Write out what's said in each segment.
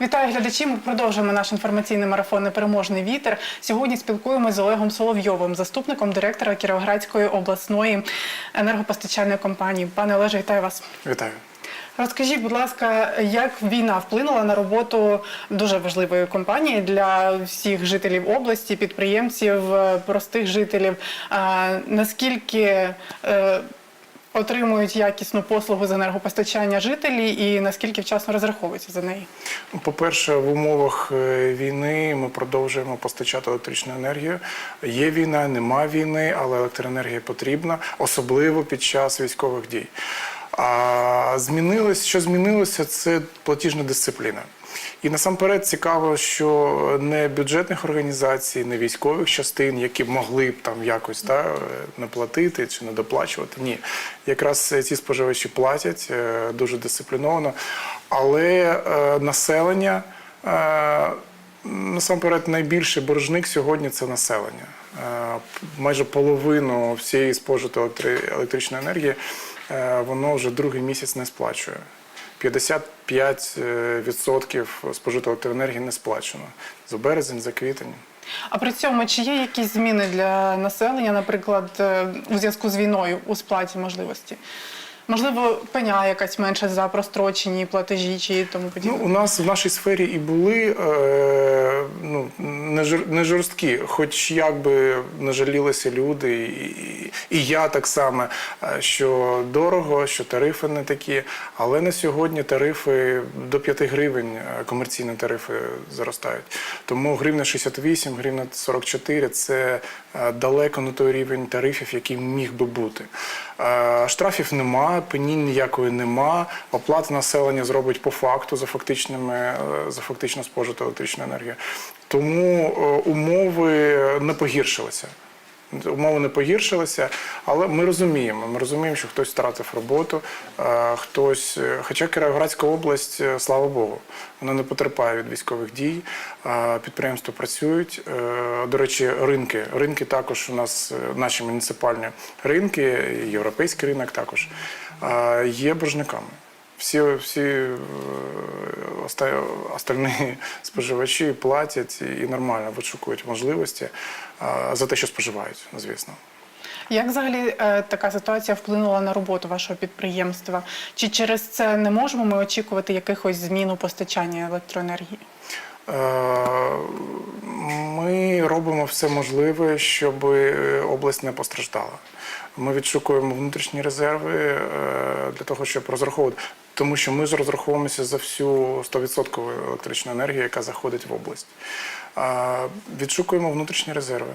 Вітаю глядачі. Ми продовжуємо наш інформаційний марафон «Непереможний вітер. Сьогодні спілкуємося з Олегом Соловйовим, заступником директора Кіровоградської обласної енергопостачальної компанії. Пане Олеже, вітаю вас. Вітаю. Розкажіть, будь ласка, як війна вплинула на роботу дуже важливої компанії для всіх жителів області, підприємців, е, простих жителів? Наскільки е, отримують якісну послугу з енергопостачання жителі і наскільки вчасно розраховуються за неї? По-перше, в умовах е, війни ми продовжуємо постачати електричну енергію. Є війна, нема війни, але електроенергія потрібна, особливо під час військових дій. А змінилось, що змінилося, це платіжна дисципліна. І насамперед цікаво, що не бюджетних організацій, не військових частин, які могли б там якось та, не платити чи не доплачувати. Ні, якраз ці споживачі платять е, дуже дисципліновано, але е, населення. е, Насамперед, найбільший боржник сьогодні це населення. Е, Майже половину всієї спожитої електри- електричної енергії е, воно вже другий місяць не сплачує. 55% спожитої електроенергії не сплачено за березень, за квітень. А при цьому чи є якісь зміни для населення, наприклад, е, у зв'язку з війною у сплаті можливості? Можливо, пеня якась менша за прострочені платежі чи тому Ну, у нас в нашій сфері і були е, ну, не, жор, не жорсткі, хоч якби не жалілися люди, і, і, я так само, е, що дорого, що тарифи не такі. Але на сьогодні тарифи до 5 гривень, е, комерційні тарифи зростають. Тому гривня 68, гривня 44 – це е, далеко не той рівень тарифів, який міг би бути. Е, Штрафів нема, пені ніякої нема. Оплата населення зробить по факту за фактичними е, за фактично спожиту електричну енергію. Тому е, умови не погіршилися. Умови не погіршилися, але ми розуміємо. Ми розуміємо, що хтось втратив роботу, е, хтось, е, хоча Кіровоградська область, е, слава Богу, вона не потерпає від військових дій. Підприємства працюють. До речі, ринки. Ринки також у нас наші муніципальні ринки, європейський ринок також є боржниками. Всі, всі остальні споживачі платять і нормально вишукують можливості за те, що споживають, звісно. Як взагалі е, така ситуація вплинула на роботу вашого підприємства? Чи через це не можемо ми очікувати якихось змін у постачанні електроенергії? Е, Ми робимо все можливе, щоб е, область не постраждала. Ми відшукуємо внутрішні резерви е, для того, щоб розраховувати. Тому що ми ж розраховуємося за всю 100% електричну енергію, яка заходить в область. Відшукуємо внутрішні резерви.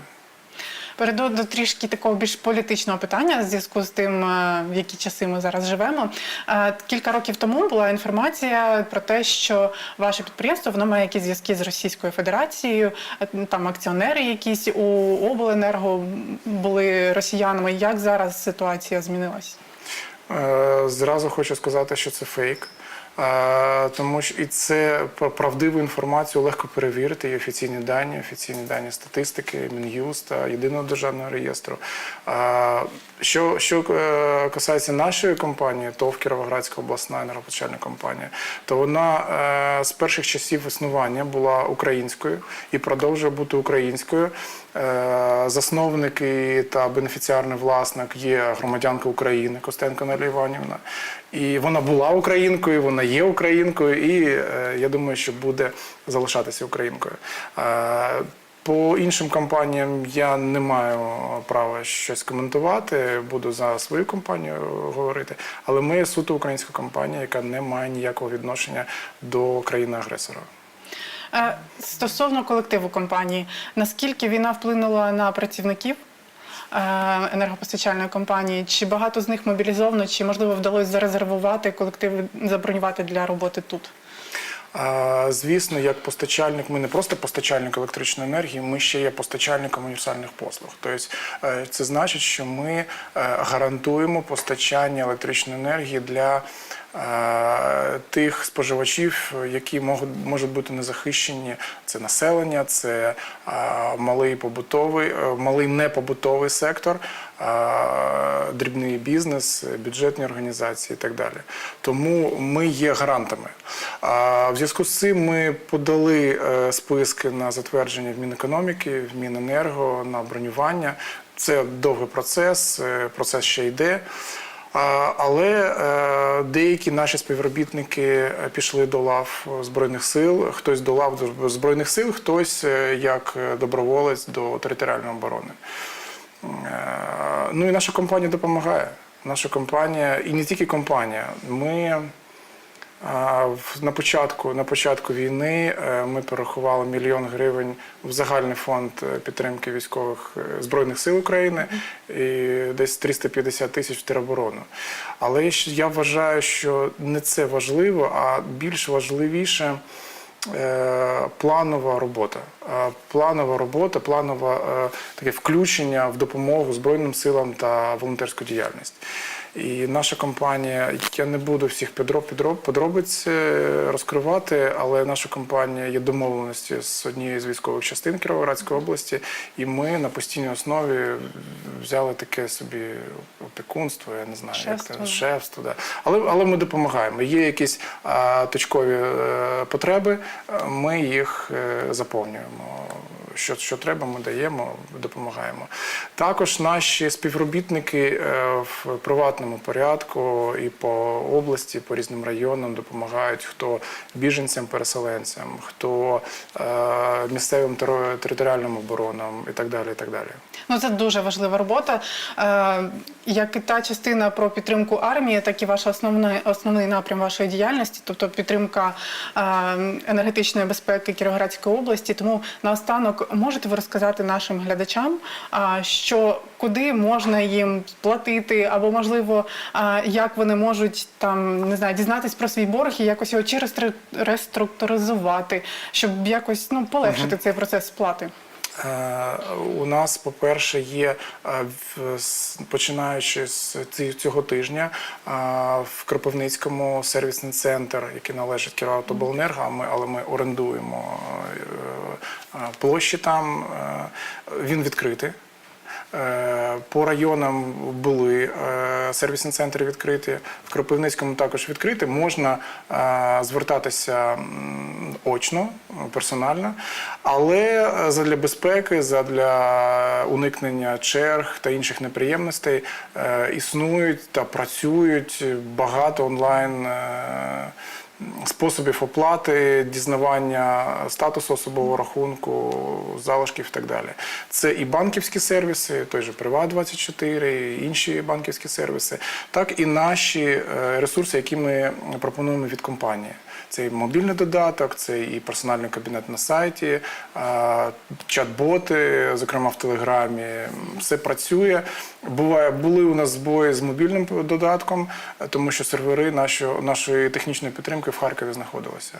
Перейду до трішки такого більш політичного питання в зв'язку з тим, е, в які часи ми зараз живемо. Е, Кілька років тому була інформація про те, що ваше підприємство воно має якісь зв'язки з Російською Федерацією. е, Там акціонери якісь у обленерго були росіянами. Як зараз ситуація змінилась? Зразу хочу сказати, що це фейк. Тому що і це пр- правдиву інформацію легко перевірити. Є офіційні дані, офіційні дані статистики, Мін'юста, єдиного державного реєстру. Що, що е, касається нашої компанії, ТОВ Кіровоградська обласна енергопостачальна компанія, то вона е, з перших часів існування була українською і продовжує бути українською. Е, Засновники та бенефіціарний власник є громадянка України Костенко Неля Іванівна. І вона була українкою, вона є українкою, і е, я думаю, що буде залишатися українкою. Е, По іншим компаніям я не маю права щось коментувати, буду за свою компанію говорити. Але ми суто українська компанія, яка не має ніякого відношення до країни-агресора. Е, Стосовно колективу компанії, наскільки війна вплинула на працівників е, енергопостачальної компанії? Чи багато з них мобілізовано, чи можливо вдалося зарезервувати колектив, забронювати для роботи тут? Звісно, як постачальник, ми не просто постачальник електричної енергії, ми ще є постачальником універсальних послуг. Тобто е, це значить, що ми гарантуємо постачання електричної енергії для тих споживачів, які можуть, можуть бути незахищені. Це населення, це малий побутовий, е, малий непобутовий сектор, дрібний бізнес, бюджетні організації і так далі. Тому ми є гарантами. В зв'язку з цим ми подали е, списки на затвердження в Мінекономіки, в Міненерго на бронювання. Це довгий процес, е, процес ще йде. Але е, деякі наші співробітники е, пішли до лав збройних сил. Хтось до лав збройних сил, хтось е, як доброволець до територіальної оборони. Ну і наша компанія допомагає. Наша компанія, і не тільки компанія. Ми на початку, на початку війни е, ми порахували мільйон гривень в загальний фонд е, підтримки військових е, збройних сил України і десь 350 тисяч в тероборону. Але я вважаю, що не це важливо, а більш важливіше. Планова робота, планова робота, планове таке включення в допомогу Збройним силам та волонтерську діяльність. І наша компанія, я не буду всіх підроб, підроб, подробиць е, розкривати, але наша компанія є домовленості з однією з військових частин Кіровоградської області, і ми на постійній основі взяли таке собі опікунство, я не знаю, як це шефство. Да. Але, але ми допомагаємо. Є якісь а, точкові е, потреби, е, ми їх е, заповнюємо. Що, що треба, ми даємо, допомагаємо. Також наші співробітники е, в приватному порядку і по області, по різним районам допомагають хто біженцям, переселенцям, хто е, місцевим територіальним оборонам і так далі. І так далі. Ну це дуже важлива робота. Е, як і та частина про підтримку армії, так і ваш основний основний напрям вашої діяльності, тобто підтримка енергетичної безпеки Кіровоградської області. Тому наостанок можете ви розказати нашим глядачам, що куди можна їм платити, або можливо, як вони можуть там не знаю, дізнатись про свій борг і якось його чи реструктуризувати, щоб якось ну полегшити цей процес сплати. Е, У нас, по-перше, є е, починаючи з цього тижня е, в Кропивницькому сервісний центр, який належить ми- але ми орендуємо площі там. Він відкритий. Е, По районам були е, сервісні центри відкриті. В Кропивницькому також відкриті. Можна е, звертатися очно, персонально, але задля безпеки, задля уникнення черг та інших неприємностей існують та працюють багато онлайн. Способів оплати, дізнавання статусу особового рахунку, залишків і так далі. Це і банківські сервіси, той же Приват24, і інші банківські сервіси, так і наші е, ресурси, які ми пропонуємо від компанії. Це і мобільний додаток, це і персональний кабінет на сайті, е, чат-боти, зокрема в Телеграмі. Все працює. Буває, були у нас збої з мобільним додатком, е, тому що сервери нашої, нашої технічної підтримки в Харкові знаходилися.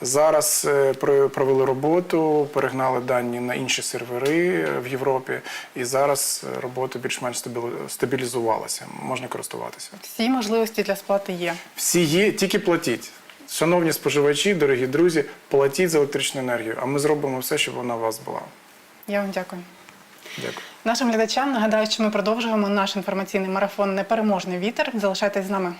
Зараз е, провели роботу, перегнали дані на інші сервери е, в Європі, і зараз е, робота більш-менш стабілізувалася. Можна користуватися. Всі можливості для сплати є. Всі є, тільки платіть. Шановні споживачі, дорогі друзі, платіть за електричну енергію, а ми зробимо все, щоб вона у вас була. Я вам дякую. Дякую. Нашим глядачам нагадаю, що ми продовжуємо наш інформаційний марафон Непереможний вітер. Залишайтесь з нами.